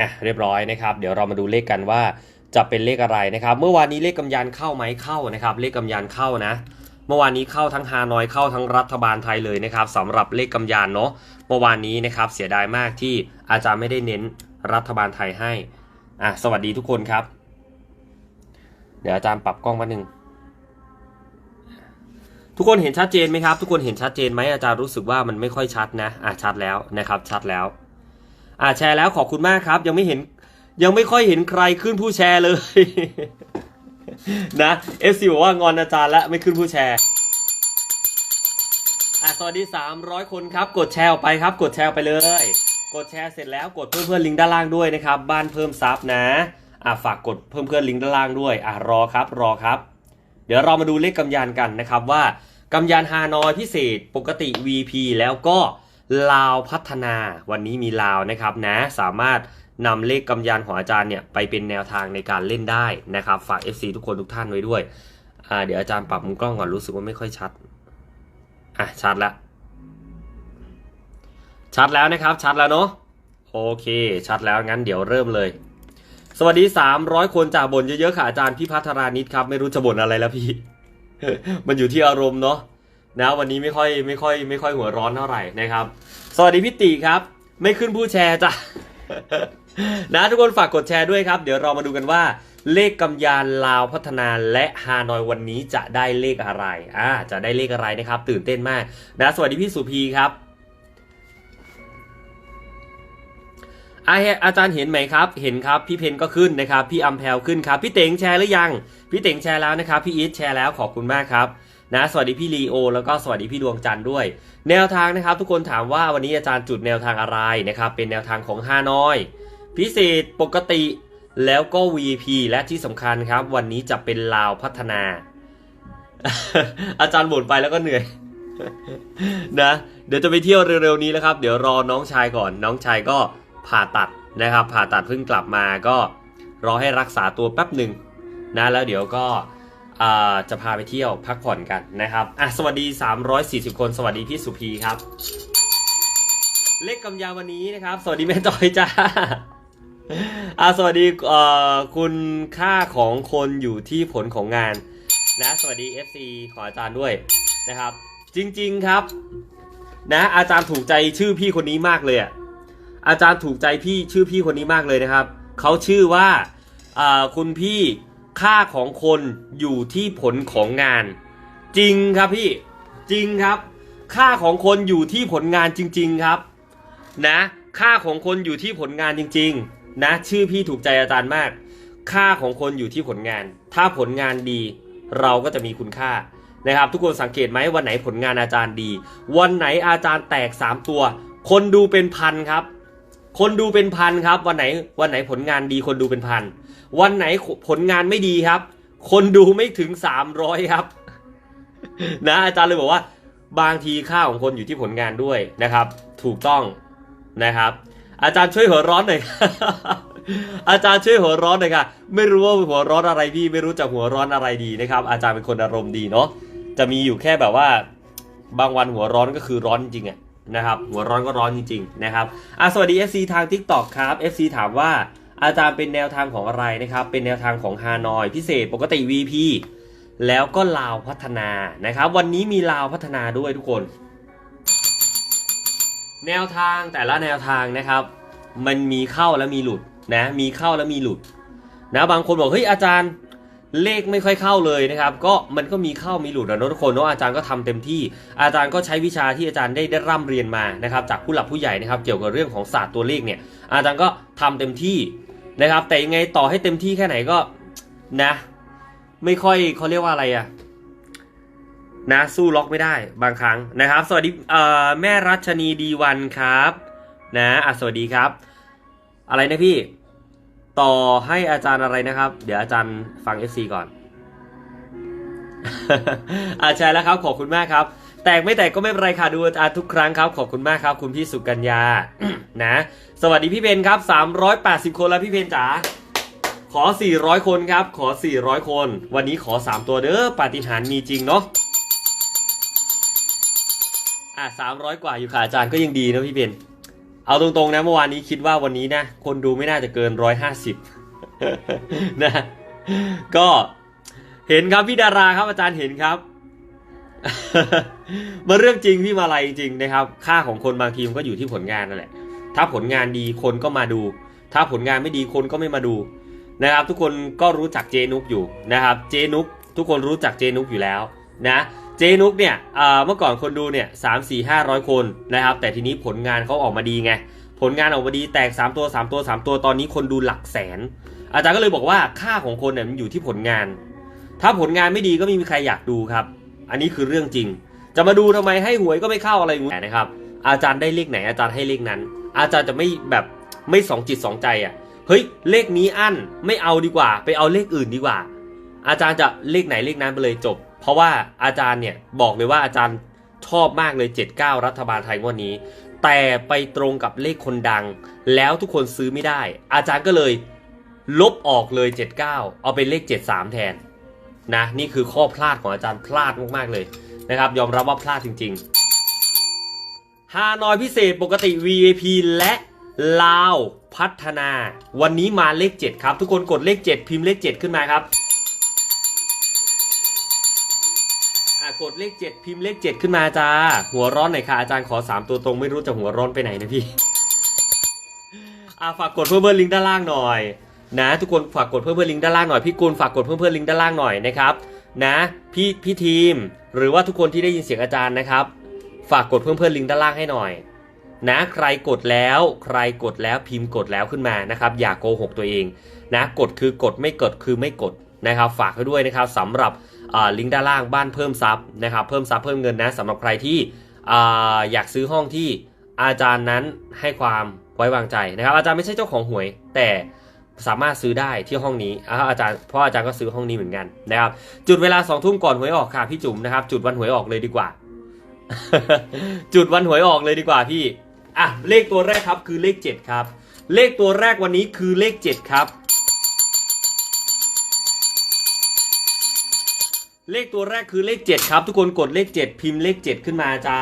อะเรียบร้อยนะครับ เดี๋ยวเรามาดูเลขกันว่าจะเป็นเลขอะไรนะครับ เมื่อวานนี้เลขกำยันเข้าไหมเข้านะครับ เลขกำยันเข้านะ เมื่อวานนี้เข้าทั้งฮานอยเข้าทั้งรัฐบาลไทยเลยนะครับสำหรับเลขกำยานเนาะเมื่อวานนี้นะครับเสียดายมากที่อาจารย์ไม่ได้เน้นรัฐบาลไทยให้อะสวัสดีทุกคนครับ เดี๋ยวอาจารย์ปรับกล้องมาหนึ่งทุกคนเห็นชัดเจนไหมครับ ทุกคนเห็นชัดเจนไหมอาจารย์รู้สึกว่ามันไม่ค่อยชัดนะอะชัดแล้วนะครับ ชัดแล้ว อะแชร์แล้วขอบคุณมากครับ ยังไม่เห็นยังไม่ค่อยเห็นใครขึ้นผู้แชร์เลย นะเอฟซีบอกว่างอนอาจารย์แล้วไม่ขึ้นผู้แชร์อะสวัสดี 300 คนครับ กดแชร์ออกไปครับ กดแชร์ออไปเลย กดแชร์เสร็จแล้วกดเพิ่มเพื่อนลิงก์ด้านล่างด้วยนะครับ บ้านเพิ่มซับนะอะฝากกดเพิ่มเพื่อนลิงก์ด้านล่างด้วยอะรอครับ รอครับ เดี๋ยวเรามาดูเลขกำยานกันนะครับว่ากำยานฮานอยพิเศษปกติ VP แล้วก็ ลาวพัฒนาวันนี้มีลาวนะครับนะสามารถนำเลขกำยานของอาจารย์เนี่ยไปเป็นแนวทางในการเล่นได้นะครับ ฝาก FC ทุกคนทุกท่านไว้ด้วยอ่าเดี๋ยวอาจารย์ปรับมุมกล้องก่อนรู้สึกว่าไม่ค่อยชัดอะชัดแล้วชัดแล้วนะครับชัดแล้วเนาะโอเค ชัดแล้วงั้นเดี๋ยวเริ่มเลย สวัสดี 300 คนจากบ่นเยอะๆค่ะอาจารย์พี่พัทรานิดครับ ไม่รู้จะบ่นอะไรแล้วพี่ มันอยู่ที่อารมณ์เนาะ นะวันนี้ไม่ค่อยไม่ค่อยไม่ค่อยหัวร้อนเท่าไหร่นะครับ สวัสดีพี่ติครับ ไม่ขึ้นผู้แชร์จ้ะนะทุกคนฝากกดแชร์ด้วยครับ เดี๋ยวเรามาดูกันว่า เลขกำยานลาวพัฒนาและฮานอยวันนี้จะได้เลขอะไรอ่าจะได้เลขอะไรนะครับ ตื่นเต้นมากนะสวัสดีพี่สุพีครับอาจารย์เห็นไหมครับ เห็นครับ พี่เพนก็ขึ้นนะครับ พี่อัมแพลขึ้นครับ พี่เต๋งแชร์หรือยัง พี่เต๋งแชร์แล้วนะครับ พี่อีทแชร์แล้วขอบคุณมากครับ นะสวัสดีพี่ลีโอแล้วก็สวัสดีพี่ดวงจันทร์ด้วย แนวทางนะครับ ทุกคนถามว่าวันนี้อาจารย์จุดแนวทางอะไรนะครับ เป็นแนวทางของฮานอย พิเศษปกติแล้วก็ VP และที่สำคัญครับ วันนี้จะเป็นลาวพัฒนา อาจารย์บ่นไปแล้วก็เหนื่อยนะเดี๋ยวจะไปเที่ยวเร็วๆนี้แล้วครับ เดี๋ยวรอน้องชายก่อน น้องชายก็ผ่าตัดนะครับ ผ่าตัดเพิ่งกลับมาก็รอให้รักษาตัวแป๊บหนึ่งนะแล้วเดี๋ยวก็ จะพาไปเที่ยวพักผ่อนกันนะครับอะสวัสดี 340 คน สวัสดีพี่สุพีครับ เลขกำยาวันนี้นะครับ สวัสดีแม่จอยจ้าอะสวัสดีเอ่อคุณค่าของคนอยู่ที่ผลของงานนะสวัสดี FC ของอาจารย์ด้วยนะครับ จริง ๆครับ นะอาจารย์ถูกใจชื่อพี่คนนี้มากเลยอะอาจารย์ถูกใจพี่ชื่อพี่คนนี้มากเลยนะครับเขาชื่อว่าอ่าคุณพี่ ค่าของคนอยู่ที่ผลของงาน จริงครับพี่จริงครับ ค่าของคนอยู่ที่ผลงานจริง ๆครับ นะ ค่าของคนอยู่ที่ผลงานจริง ๆ นะ ชื่อพี่ถูกใจอาจารย์มาก ค่าของคนอยู่ที่ผลงาน ถ้าผลงานดี เราก็จะมีคุณค่านะครับ ทุกคนสังเกตไหมวันไหนผลงานอาจารย์ดี วันไหนอาจารย์แตก 3 ตัว คนดูเป็นพันครับ คนดูเป็นพันครับ วันไหนวันไหนผลงานดีคนดูเป็นพัน วันไหนผลงานไม่ดีครับ คนดูไม่ถึง300ครับ นะ อาจารย์เลยบอกว่า บางทีค่าของคนอยู่ที่ผลงานด้วยนะครับ ถูกต้องนะครับ อาจารย์ช่วยหัวร้อนหน่อยอาจารย์ช่วยหัวร้อนหน่อยค่ะไม่รู้ว่าหัวร้อนอะไรพี่ไม่รู้จะหัวร้อนอะไรดีนะครับ อาจารย์เป็นคนอารมณ์ดีเนาะจะมีอยู่แค่แบบว่า บางวันหัวร้อนก็คือร้อนจริงๆอะ นะครับหัวร้อนก็ร้อนจริงๆนะครับอะสวัสดี FC ทาง TikTok ครับ FC ถามว่าอาจารย์เป็นแนวทางของอะไรนะครับ เป็นแนวทางของฮานอย พิเศษปกติ VP แล้วก็ลาวพัฒนานะครับ วันนี้มีลาวพัฒนาด้วยทุกคน แนวทางแต่ละแนวทางนะครับ มันมีเข้าและมีหลุดนะมีเข้าและมีหลุดนะบางคนบอกเฮ้ยอาจารย์ เลขไม่ค่อยเข้าเลยนะครับ ก็มันก็มีเข้ามีหลุดนะทุกคนเนาะอาจารย์ก็ทำเต็มที่ อาจารย์ก็ใช้วิชาที่อาจารย์ได้ได้ร่ำเรียนมานะครับ จากผู้หลักผู้ใหญ่นะครับ เกี่ยวกับเรื่องของศาสตร์ตัวเลขเนี่ย อาจารย์ก็ทำเต็มที่นะครับ แต่ยังไงต่อให้เต็มที่แค่ไหนก็นะ ไม่ค่อยเขาเรียกว่าอะไรอะนะสู้ล็อกไม่ได้บางครั้งนะครับ สวัสดีเอ่อแม่รัชนีดีวันครับ นะอะสวัสดีครับ อะไรนะพี่ ต่อให้อาจารย์อะไรนะครับ เดี๋ยวอาจารย์ฟัง FC ก่อน อาใช่แล้วครับ ขอบคุณมากครับ แตกไม่แตกก็ไม่เป็นไรค่ะดูอาจารย์ทุกครั้งครับ ขอบคุณมากครับ คุณพี่สุกัญญา นะ สวัสดีพี่เพนครับ 380 คนแล้วพี่เพนจ๋า ขอ 400 คนครับ ขอ 400 คน วันนี้ขอ 3 ตัวเด้อ ปาฏิหาริย์มีจริงเนาะอะ300 กว่าอยู่ค่ะอาจารย์ก็ยังดีนะพี่เพน เอาตรงๆนะเมื่อวานนี้คิดว่าวันนี้นะ คนดูไม่น่าจะเกินร้อยห้าสิบนะ ก็เห็นครับพี่ดาราครับอาจารย์เห็นครับมาเรื่องจริงพี่มาลัยจริงๆนะครับ ค่าของคนบางทีมันก็อยู่ที่ผลงานนั่นแหละ ถ้าผลงานดีคนก็มาดู ถ้าผลงานไม่ดีคนก็ไม่มาดูนะครับ ทุกคนก็รู้จักเจนุกอยู่นะครับ เจนุกทุกคนรู้จักเจนุกอยู่แล้วนะ เจนุกเนี่ยเอ่อเมื่อก่อนคนดูเนี่ยสามสี่ห้าร้อยคนนะครับ แต่ทีนี้ผลงานเขาออกมาดีไง ผลงานออกมาดีแตก 3 ตัว 3 ตัว 3 ตัวตอนนี้คนดูหลักแสน อาจารย์ก็เลยบอกว่าค่าของคนเนี่ยมันอยู่ที่ผลงาน ถ้าผลงานไม่ดีก็ไม่มีใครอยากดูครับ อันนี้คือเรื่องจริง จะมาดูทำไมให้หวยก็ไม่เข้าอะไรอย่างเงี้ยนะครับ อาจารย์ได้เลขไหนอาจารย์ให้เลขนั้น อาจารย์จะไม่แบบไม่สองจิตสองใจอะเฮ้ยเลขนี้อั้นไม่เอาดีกว่า ไปเอาเลขอื่นดีกว่า อาจารย์จะเลขไหนเลขนั้นไปเลยจบ เพราะว่าอาจารย์เนี่ยบอกเลยว่าอาจารย์ชอบมากเลย 79 รัฐบาลไทยงวดนี้ แต่ไปตรงกับเลขคนดัง แล้วทุกคนซื้อไม่ได้ อาจารย์ก็เลยลบออกเลย 79 เอาเป็นเลข 73 แทนนะนี่คือข้อพลาดของอาจารย์พลาดมากๆเลยนะครับยอมรับว่าพลาดจริงๆฮานอยพิเศษปกติ VIP และลาวพัฒนา วันนี้มาเลข 7 ครับ ทุกคนกดเลข 7 พิมพ์เลข 7 ขึ้นมาครับอะ กดเลข 7 พิมพ์เลข 7 ขึ้นมาจ้า หัวร้อนหน่อยค่ะอาจารย์ขอ 3 ตัวตรงไม่รู้จะหัวร้อนไปไหนนะพี่อะฝากกดเพิ่มเพิ่มลิงก์ด้านล่างหน่อย นะ ทุกคนฝากกดเพิ่มเพิ่มลิงก์ด้านล่างหน่อยพี่กุลฝากกดเพิ่มเพิ่มลิงก์ด้านล่างหน่อยนะครับนะพี่พี่ทีม หรือว่าทุกคนที่ได้ยินเสียงอาจารย์นะครับ ฝากกดเพิ่มเพิ่มลิงก์ด้านล่างให้หน่อย นะ ใครกดแล้ว ใครกดแล้วพิมพ์กดแล้วขึ้นมานะครับ อย่าโกหกตัวเอง นะ กดคือกดไม่กดคือไม่กดนะครับ ฝากไว้ด้วยนะครับสำหรับ ลิงก์ด้านล่างบ้านเพิ่มซับนะครับเพิ่มซับเพิ่มเงินนะสำหรับใครที่ออยากซื้อห้องที่อาจารย์นั้นให้ความไว้วางใจนะครับ อาจารย์ไม่ใช่เจ้าของหวย แต่สามารถซื้อได้ที่ห้องนี้อาจารย์เพราะอาจารย์ก็ซื้อห้องนี้เหมือนกันนะครับ จุดเวลาสองทุ่มก่อนหวยออกค่ะพี่จุ๋มนะครับ จุดวันหวยออกเลยดีกว่า จุดวันหวยออกเลยดีกว่าพี่อะเลขตัวแรกครับคือเลข 7 ครับ เลขตัวแรกวันนี้คือเลข 7 ครับ เลขตัวแรกคือเลข 7 ครับ ทุกคนกดเลข 7 พิมพ์เลข 7 ขึ้นมาจ้า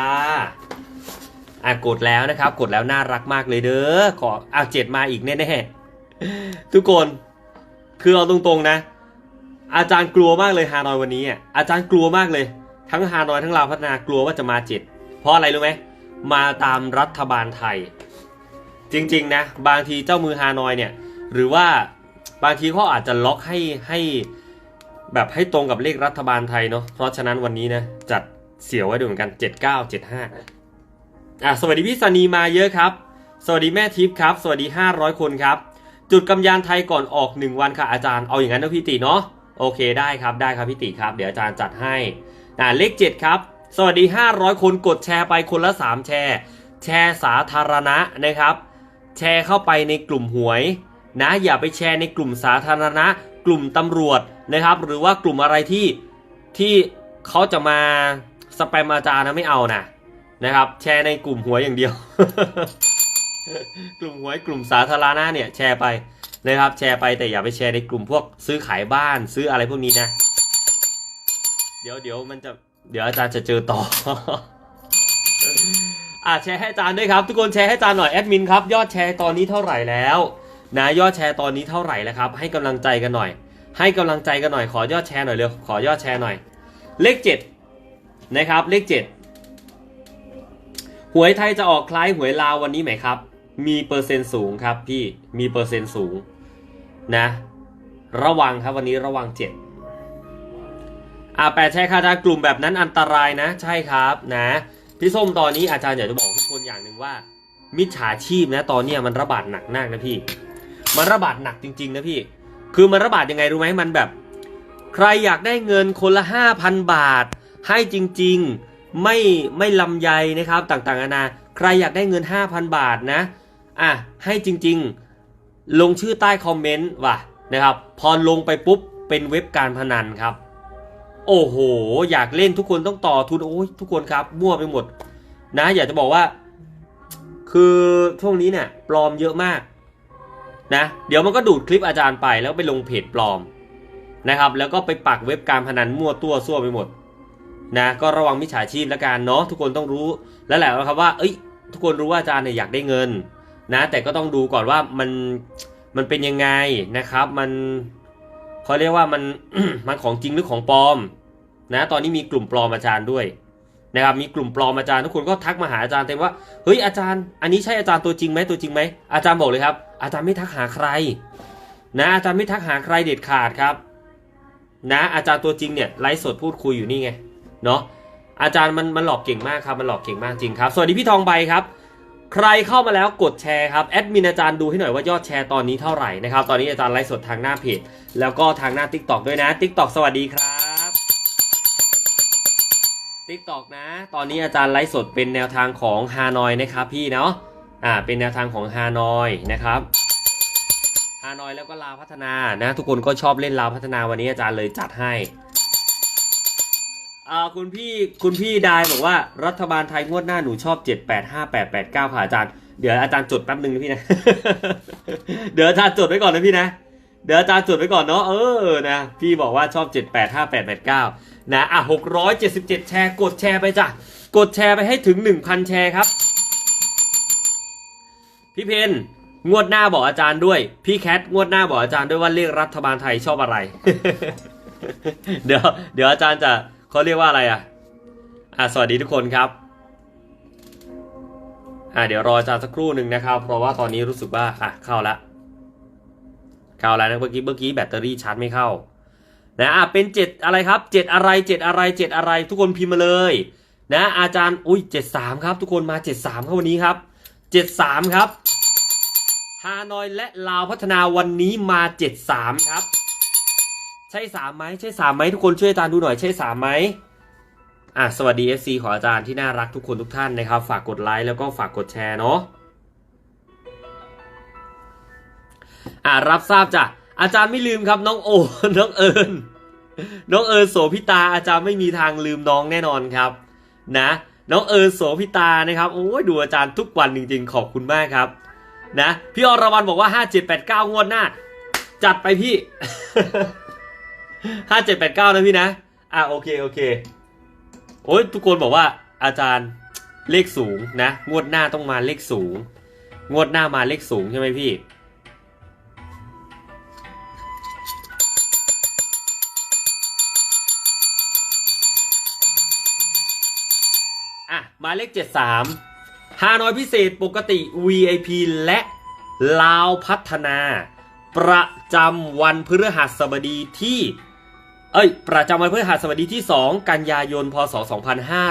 อะกดแล้วนะครับ กดแล้วน่ารักมากเลยเด้อขออะเจ็ดมาอีกแน่ๆทุกคนคือเอาตรงๆนะ อาจารย์กลัวมากเลยฮานอยวันนี้อะอาจารย์กลัวมากเลย ทั้งฮานอยทั้งลาวพัฒนากลัวว่าจะมาเจ็ดเพราะอะไรรู้ไหมมาตามรัฐบาลไทย จริงๆนะ บางทีเจ้ามือฮานอยเนี่ย หรือว่าบางทีเขาอาจจะล็อกให้ให้ แบบให้ตรงกับเลขรัฐบาลไทยเนาะเพราะฉะนั้นวันนี้นะจัดเสียวไว้ดูเหมือนกัน 79 75อะสวัสดีพี่สนีมาเยอะครับ สวัสดีแม่ทิพย์ครับ สวัสดี 500 คนครับ จุดกำยานไทยก่อนออก 1 วันค่ะอาจารย์เอาอย่างนั้นนะพี่ติเนาะโอเคได้ครับได้ครับพี่ติครับ เดี๋ยวอาจารย์จัดให้อ่าเลข 7 ครับ สวัสดี 500 คนกดแชร์ไปคนละ 3 แชร์ แชร์สาธารณะนะครับ แชร์เข้าไปในกลุ่มหวย นะอย่าไปแชร์ในกลุ่มสาธารณะ กลุ่มตำรวจนะครับ หรือว่ากลุ่มอะไรที่ที่เขาจะมาสแปมอาจารย์นะไม่เอานะนะครับ แชร์ในกลุ่มหวยอย่างเดียว กลุ่มหวยกลุ่มสาธารณะเนี่ยแชร์ไปนะครับ แชร์ไปแต่อย่าไปแชร์ในกลุ่มพวกซื้อขายบ้านซื้ออะไรพวกนี้นะ เดี๋ยวเดี๋ยวมันจะเดี๋ยวอาจารย์จะเจอต่ออะแชร์ให้อาจารย์ด้วยครับ ทุกคนแชร์ให้อาจารย์หน่อยแอดมินครับยอดแชร์ตอนนี้เท่าไหร่แล้ว นะยอดแชร์ตอนนี้เท่าไหร่แล้วครับ ให้กำลังใจกันหน่อย ให้กำลังใจกันหน่อยขอยอดแชร์หน่อยเร็วขอยอดแชร์หน่อย เลขเจ็ดนะครับ เลขเจ็ดหวยไทยจะออกคล้ายหวยลาววันนี้ไหมครับ มีเปอร์เซ็นต์สูงครับพี่มีเปอร์เซ็นต์สูงนะ ระวังครับวันนี้ระวังเจ็ดอ่าแปดแชร์คาจากลุ่มแบบนั้นอันตรายนะ ใช่ครับนะพี่ส้มตอนนี้อาจารย์อยากจะบอกทุกคนอย่างหนึ่งว่า มิจฉาชีพนะ ตอนนี้มันระบาดหนักมากนะพี่ มันระบาดหนักจริง ๆ นะพี่ คือมันระบาดยังไงรู้ไหมมันแบบ ใครอยากได้เงินคนละห้าพันบาท ให้จริง ๆ ไม่ไม่ลำไยนะครับต่างๆนานา ใครอยากได้เงิน 5,000 บาทนะ อะ ให้จริง ๆ ลงชื่อใต้คอมเมนต์ว่ะนะครับ พอลงไปปุ๊บเป็นเว็บการพนันครับ โอ้โห อยากเล่นทุกคนต้องต่อทุน โอ้ยทุกคนครับ มั่วไปหมด นะ อยากจะบอกว่า คือช่วงนี้เนี่ยปลอมเยอะมาก นะเดี๋ยวมันก็ดูดคลิปอาจารย์ไปแล้วไปลงเพจปลอมนะครับ แล้วก็ไปปักเว็บการพนันมั่วตัวซั่วไปหมดนะก็ระวังมิจฉาชีพล้วกันเนาะทุกคนต้องรู้แล้วแหละว่าครับว่าเอ้ย ทุกคนรู้ว่าอาจารย์เนี่ยอยากได้เงินนะแต่ก็ต้องดูก่อนว่ามันมันเป็นยังไงนะครับ มันเขาเรียกว่ามันมันของจริงหรือของปลอม นะ ตอนนี้มีกลุ่มปลอมอาจารย์ด้วย นะครับมีกลุ่มปลอมอาจารย์ทุกคนก็ทักมาหาอาจารย์เต็มว่าเฮ้ยอาจารย์ อันนี้ใช่อาจารย์ตัวจริงไหมตัวจริงไหมอาจารย์บอกเลยครับ อาจารย์ไม่ทักหาใคร นะอาจารย์ไม่ทักหาใครเด็ดขาดครับ นะอาจารย์ตัวจริงเนี่ยไลฟ์สดพูดคุยอยู่นี่ไงเนาะอาจารย์มันมันหลอกเก่งมากครับมันหลอกเก่งมากจริงครับ สวัสดีพี่ทองใบครับ ใครเข้ามาแล้วกดแชร์ครับแอดมินอาจารย์ดูให้หน่อยว่ายอดแชร์ตอนนี้เท่าไหร่นะครับตอนนี้อาจารย์ไลฟ์สดทางหน้าเพจแล้วก็ทางหน้า Tik t o อกด้วยนะ Tik t o อกสวัสดีครับ Tik t o อกนะ ตอนนี้อาจารย์ไลฟ์สดเป็นแนวทางของฮานอยนะครับพี่เนาะ อ่า เป็นแนวทางของฮานอยนะครับฮานอยแล้วก็ลาวพัฒนานะ ทุกคนก็ชอบเล่นลาวพัฒนาวันนี้อาจารย์เลยจัดให้ อ่า คุณพี่ คุณพี่ดายบอกว่ารัฐบาลไทยงวดหน้าหนูชอบ 7 8 5 8 8 9ค่ะอาจารย์ เดี๋ยวอาจารย์จดแป๊บหนึ่งนะพี่นะ เดี๋ยวอาจารย์จดไว้ก่อนนะพี่นะ เดี๋ยวอาจารย์จดไว้ก่อนเนาะ เออ นะ พี่บอกว่าชอบ 7 8 5 8 8 9 นะอะ677 แชร์กดแชร์ไปจ้ะ กดแชร์ไปให้ถึง 1,000 แชร์ครับ พี่เพนงวดหน้าบอกอาจารย์ด้วย พี่แคทงวดหน้าบอกอาจารย์ด้วยว่าเลขรัฐบาลไทยชอบอะไร เดี๋ยว เดี๋ยวอาจารย์จะเขาเรียกว่าอะไรอะอะสวัสดีทุกคนครับอะเดี๋ยวรออาจารย์สักครู่หนึ่งนะครับ เพราะว่าตอนนี้รู้สึกว่าอะเข้าละเข้าแล้วนะเมื่อกี้เมื่อกี้แบตเตอรี่ชาร์จไม่เข้า นะอะเป็นเจ็ดอะไรครับเจ็ดอะไรเจ็ดอะไรเจ็ดอะไร ทุกคนพิมพ์มาเลยนะอาจารย์อุ้ยเจ็ดสามครับ ทุกคนมาเจ็ดสามครับวันนี้ครับเจ็ดสามครับฮานอยและลาวพัฒนาวันนี้มาเจ็ดสามครับ ใช่สามไหมใช่สามไหมทุกคนช่วยอาจารย์ดูหน่อยใช่สามไหมอะสวัสดี FC ของอาจารย์ที่น่ารักทุกคนทุกท่านนะครับ ฝากกดไลค์แล้วก็ฝากกดแชร์เนาะอะรับทราบจ้ะ อาจารย์ไม่ลืมครับน้องโอ น้องเอิญน้องเอิญโสพิตาอาจารย์ไม่มีทางลืมน้องแน่นอนครับนะน้องเอิญโสพิตานะครับโอ้ยดูอาจารย์ทุกวันจริงๆ ขอบคุณมากครับนะพี่อรวรรณบอกว่า 5789 งวดหน้า จัดไปพี่ห้าเจ็ดแปดเก้านะพี่นะ อะโอเคโอเคโอ้ยทุกคนบอกว่าอาจารย์เลขสูงนะ งวดหน้าต้องมาเลขสูง งวดหน้ามาเลขสูงใช่ไหมพี่ายเลขเจ็ดสามฮานอยพิเศษปกติ VIP และลาวพัฒนา ประจำวันพฤหัสบดีที่ เอ้ย ประจำวันพฤหัสบดีที่ 2 กันยายน พศ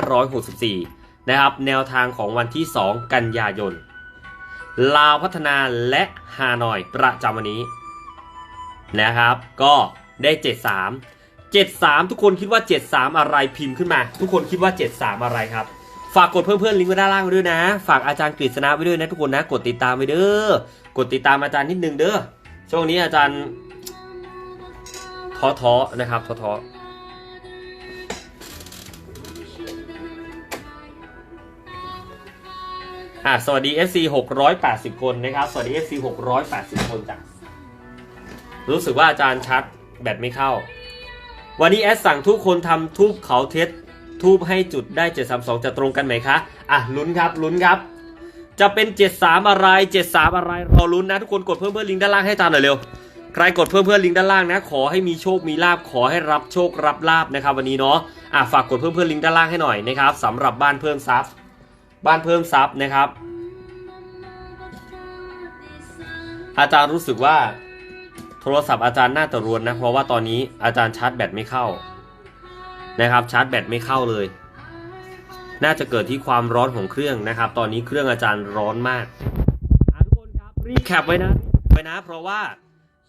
2564 นะครับ แนวทางของวันที่ 2 กันยายน ลาวพัฒนาและฮานอยประจำวันนี้ นะครับ ก็ได้ 73 73 ทุกคนคิดว่า 73 อะไรพิมพ์ขึ้นมา ทุกคนคิดว่า 73 อะไรครับ ฝากกดเพิ่มเพื่อนลิงก์ไว้ด้านล่างไว้ด้วยนะ ฝากอาจารย์กฤษณะไว้ด้วยนะทุกคนนะ กดติดตามไว้เด้อ กดติดตามอาจารย์นิดนึงเด้อ ช่วงนี้อาจารย์ท้อท้อๆนะครับท้อท้อๆอะสวัสดี FC 680 คนนะครับ สวัสดี FC 680 คนจ้ะ รู้สึกว่าอาจารย์ชัดแบตไม่เข้า วันนี้แอดสั่งทุกคนทำทูบเขาเท็จ ทูบให้จุดได้ 732 จะตรงกันไหมคะ อะลุ้นครับลุ้นครับ จะเป็น 73 อะไร 73 อะไรรอลุ้นนะ ทุกคนกดเพิ่มเพื่อนลิงก์ด้านล่างให้ตามหน่อยเร็ว ใครกดเพิ่มเพื่อนลิงก์ด้านล่างนะ ขอให้มีโชคมีลาบขอให้รับโชครับลาบนะครับวันนี้เนาะอะฝากกดเพิ่มเพื่อนลิงก์ด้านล่างให้หน่อยนะครับสำหรับบ้านเพิ่มซับบ้านเพิ่มซับนะครับ อาจารย์รู้สึกว่าโทรศัพท์อาจารย์น่าจะรวนนะ เพราะว่าตอนนี้อาจารย์ชาร์จแบตไม่เข้า นะครับชาร์จแบตไม่เข้าเลย น่าจะเกิดที่ความร้อนของเครื่องนะครับ ตอนนี้เครื่องอาจารย์ร้อนมากทุกคนครับรีแคปไว้นะไว้นะ เพราะว่า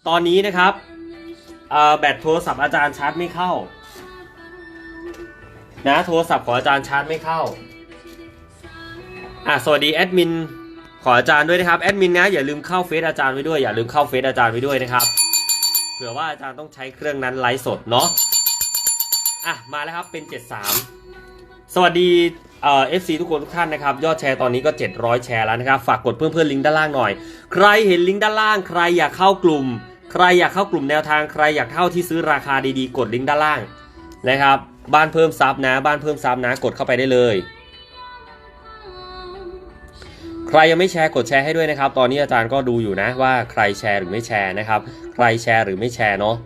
ตอนนี้นะครับแบตโทรศัพท์อาจารย์ชาร์จไม่เข้านะโทรศัพท์ของอาจารย์ชาร์จไม่เข้าอะสวัสดีแอดมินขออาจารย์ด้วยนะครับแอดมินนะอย่าลืมเข้าเฟซอาจารย์ไว้ด้วยอย่าลืมเข้าเฟซอาจารย์ไว้ด้วยนะครับเผื่อว่าอาจารย์ต้องใช้เครื่องนั้นไลฟ์สดเนาะ อะมาแล้วครับเป็น 73 สวัสดีเอ่อฟซีทุกคนทุกท่านนะครับ ยอดแชร์ตอนนี้ก็ 700 แชร์แล้วนะครับ ฝากกดเพื่อนเพื่อนลิงก์ด้านล่างหน่อย ใครเห็นลิงก์ด้านล่าง ใครอยากเข้ากลุ่ม ใครอยากเข้ากลุ่มแนวทาง ใครอยากเข้าที่ซื้อราคาดีๆ กดลิงก์ด้านล่างนะครับ บ้านเพิ่มซับนะ บ้านเพิ่มซับนะ กดเข้าไปได้เลย ใครยังไม่แชร์กดแชร์ให้ด้วยนะครับ ตอนนี้อาจารย์ก็ดูอยู่นะว่าใครแชร์หรือไม่แชร์นะครับ ใครแชร์หรือไม่แชร์เนาะ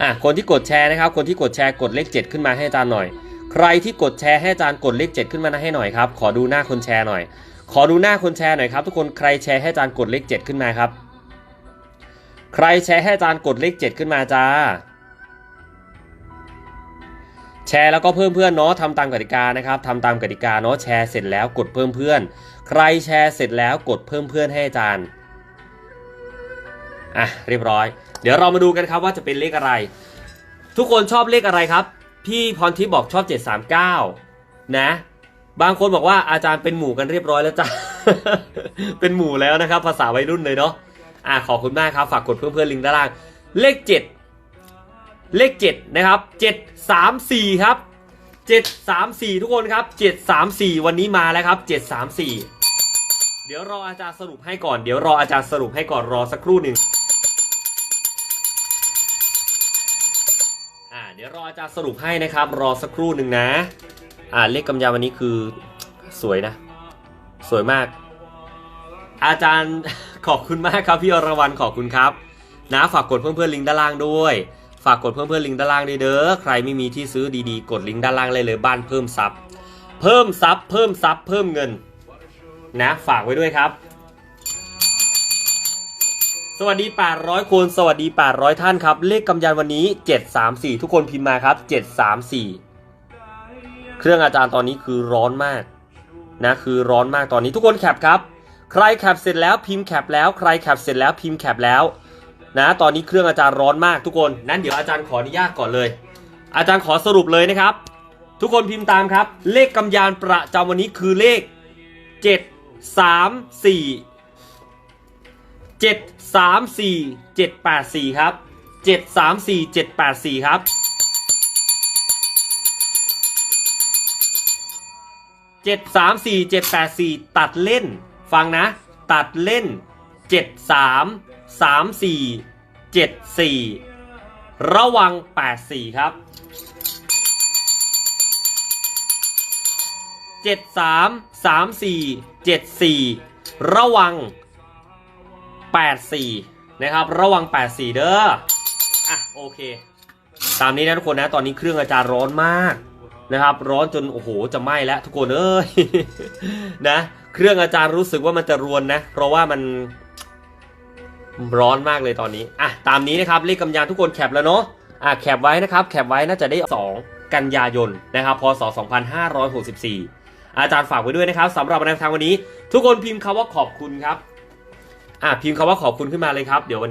อะคนที่กดแชร์นะครับ คนที่กดแชร์กดเลข 7 ขึ้นมาให้อาจารย์หน่อย ใครที่กดแชร์ให้อาจารย์กดเลข 7 ขึ้นมาให้หน่อยครับ ขอดูหน้าคนแชร์หน่อย ขอดูหน้าคนแชร์หน่อยครับทุกคนใครแชร์ให้อาจารย์กดเลข 7 ขึ้นมาครับ ใครแชร์ให้อาจารย์กดเลข 7 ขึ้นมาจ้า แชร์แล้วก็เพิ่มเพื่อนเนาะทำตามกติกานะครับทำตามกติกาเนาะแชร์เสร็จแล้วกดเพิ่มเพื่อน ใครแชร์เสร็จแล้วกดเพิ่มเพื่อนให้อาจารย์อะเรียบร้อย เดี๋ยวเรามาดูกันครับว่าจะเป็นเลขอะไร ทุกคนชอบเลขอะไรครับ พี่พรทิพย์บอกชอบ 739 นะ บางคนบอกว่าอาจารย์เป็นหมู่กันเรียบร้อยแล้วจ้ะ เป็นหมู่แล้วนะครับ ภาษาวัยรุ่นเลยเนาะอะขอบคุณมากครับ ฝากกดเพื่อนเพื่อนลิงก์ด้านล่าง เลข 7 เลข 7 นะครับ 734 ครับ 734 ทุกคนครับ 734 วันนี้มาแล้วครับ 734 เดี๋ยวรออาจารย์สรุปให้ก่อน เดี๋ยวรออาจารย์สรุปให้ก่อนรอสักครู่หนึ่ง ดี๋ยวรออาจารย์สรุปให้นะครับ รอสักครู่หนึ่งนะ อ่าเลขกำยาวันนี้คือสวยนะ สวยมาก อาจารย์ขอบคุณมากครับพี่อรวรรณขอบคุณครับ นะฝากกดเพื่อนเพื่อนๆลิงก์ด้านล่างด้วย ฝากกดเพื่อนเพื่อนๆลิงก์ด้านล่างด้วยเด้อใครไม่มีที่ซื้อดีๆ กดลิงก์ด้านล่างเลยเลยบ้านเพิ่มซับเพิ่มซับเพิ่มซับเพิ่มเงิน นะ ฝากไว้ด้วยครับ วัสดี800คนสวัสดี800ท่านครับ เลขกำยันวันนี้ 734 ทุกคนพิมพ์มาครับ 734 เครื่องอาจารย์ตอนนี้คือร้อนมากนะคือร้อนมากตอนนี้ทุกคนแคปครับ ใครแคปเสร็จแล้วพิมพ์แคปแล้วใครแคปเสร็จแล้วพิมพ์แคปแล้วนะตอนนี้เครื่องอาจารย์ร้อนมากทุกคนนั้นเดี๋ยวอาจารย์ขออนุญาตก่อนเลย อาจารย์ขอสรุปเลยนะครับ ทุกคนพิมพ์ตามครับ เลขกำยานประจำวันนี้คือเลข 7 3 4 7 3 4 7 8 4 ครับ 7 3 4 7 8 4 ครับ 7 3 4 7 8 4 ตัดเล่น ฟังนะ ตัดเล่น 7 3 3 4 7 4 ระวัง 8 4 ครับ 7 3 3 4 7 4 ระวัง 8 4 นะครับ ระวัง 8 4 เด้อ อะ โอเค ตามนี้นะทุกคนนะ ตอนนี้เครื่องอาจารย์ร้อนมากนะครับ ร้อนจน โอ้โห จะไหม้แล้วทุกคนเอ้ย นะ เครื่องอาจารย์รู้สึกว่ามันจะรวนนะ เพราะว่ามันร้อนมากเลยตอนนี้ อะ ตามนี้นะครับ เลขกำยานทุกคนแคปแล้วเนาะ อะ แคปไว้นะครับ แคปไว้น่าจะได้ 2 กันยายน นะครับ พศ 2564อาจารย์ฝากไว้ด้วยนะครับสำหรับแนวทางวันนี้ ทุกคนพิมพ์คำว่าขอบคุณครับ อะพิมพ์คำว่าขอบคุณขึ้นมาเลยครับ เดี๋ยววันนี้